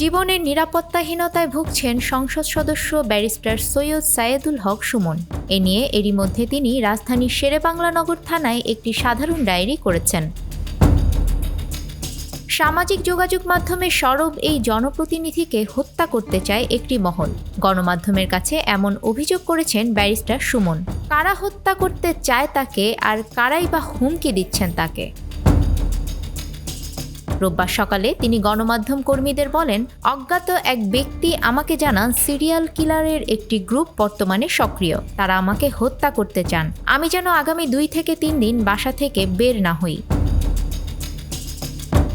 জীবনের নিরাপত্তাহীনতায় ভুগছেন সংসদ সদস্য ব্যারিস্টার সৈয়দ সায়েদুল হক সুমন। এ নিয়ে এরই মধ্যে তিনি রাজধানীর শেরেবাংলানগর থানায় একটি সাধারণ ডায়েরি করেছেন। সামাজিক যোগাযোগ মাধ্যমে সরব এই জনপ্রতিনিধিকে হত্যা করতে চায় একটি মহল। গণমাধ্যমের কাছে এমন অভিযোগ করেছেন ব্যারিস্টার সুমন। কারা হত্যা করতে চায় তাকে আর কারাই বা হুমকি দিচ্ছেন তাকে? রোববার সকালে তিনি গণমাধ্যম কর্মীদের বলেন, অজ্ঞাত এক ব্যক্তি আমাকে জানান সিরিয়াল কিলারের একটি গ্রুপ বর্তমানে সক্রিয়। তারা আমাকে হত্যা করতে চান। আমি যেন আগামী দুই থেকে তিন দিন বাসা থেকে বের না হই।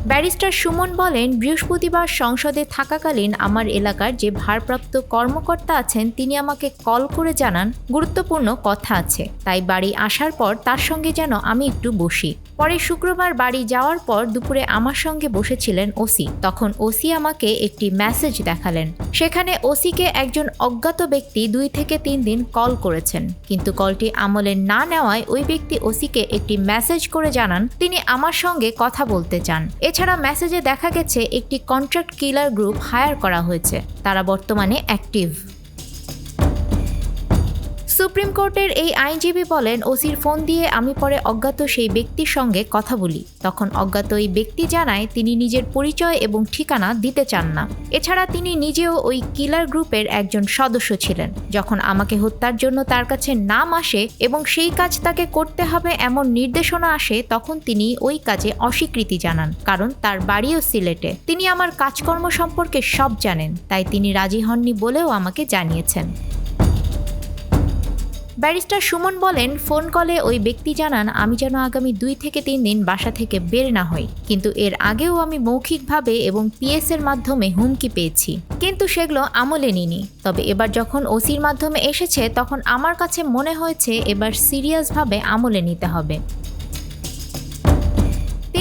ব্যারিস্টার সুমন বলেন, বৃহস্পতিবার সংসদে থাকাকালীন আমার এলাকার যে ভারপ্রাপ্ত কর্মকর্তা আছেন, তিনি আমাকে কল করে জানান, গুরুত্বপূর্ণ কথা আছে। তাই বাড়ি আসার পর তার সঙ্গে যেন আমি একটু বসি। পরে শুক্রবার বাড়ি যাওয়ার পর দুপুরে আমার সঙ্গে বসেছিলেন ওসি। তখন ওসি আমাকে একটি মেসেজ দেখালেন। সেখানে ওসিকে একজন অজ্ঞাত ব্যক্তি দুই থেকে তিন দিন কল করেছেন। কিন্তু কলটি আমলে না নেওয়ায় ওই ব্যক্তি ওসিকে একটি মেসেজ করে জানান, তিনি আমার সঙ্গে কথা বলতে চান। এছাড়া মেসেজে দেখা গেছে, একটি কন্ট্রাক্ট কিলার গ্রুপ হায়ার করা হয়েছে। তারা বর্তমানে অ্যাক্টিভ সুপ্রিম কোর্টের এই আইনজীবী বলেন, ওসির ফোন দিয়ে আমি পরে অজ্ঞাত সেই ব্যক্তির সঙ্গে কথা বলি। তখন অজ্ঞাত ওই ব্যক্তি জানায়, তিনি নিজের পরিচয় এবং ঠিকানা দিতে চান না। এছাড়া তিনি নিজেও ওই কিলার গ্রুপের একজন সদস্য ছিলেন। যখন আমাকে হত্যার জন্য তার কাছে নাম আসে এবং সেই কাজ তাকে করতে হবে এমন নির্দেশনা আসে, তখন তিনি ওই কাজে অস্বীকৃতি জানান, কারণ তার বাড়িও সিলেটে। তিনি আমার কাজকর্ম সম্পর্কে সব জানেন, তাই তিনি রাজি হননি বলেও আমাকে জানিয়েছেন। ব্যারিস্টার সুমন বলেন, ফোন কলে ওই ব্যক্তি জানান, আমি যেন আগামী দুই থেকে তিন দিন বাসা থেকে বের না হই। কিন্তু এর আগেও আমি মৌখিকভাবে এবং পিএস এর মাধ্যমে হুমকি পেয়েছি। কিন্তু সেগুলো আমলে নিনি তবে এবার যখন ওসির মাধ্যমে এসেছে, তখন আমার কাছে মনে হয়েছে এবার সিরিয়াসভাবে আমলে নিতে হবে।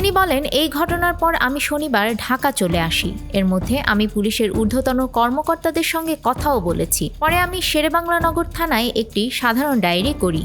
তিনি বলেন, এই ঘটনার পর আমি শনিবার ঢাকা চলে আসি। এর মধ্যে আমি পুলিশের ঊর্ধ্বতন কর্মকর্তাদের সঙ্গে কথাও বলেছি। পরে আমি শেরেবাংলা নগর থানায় একটি সাধারণ ডায়েরি করি।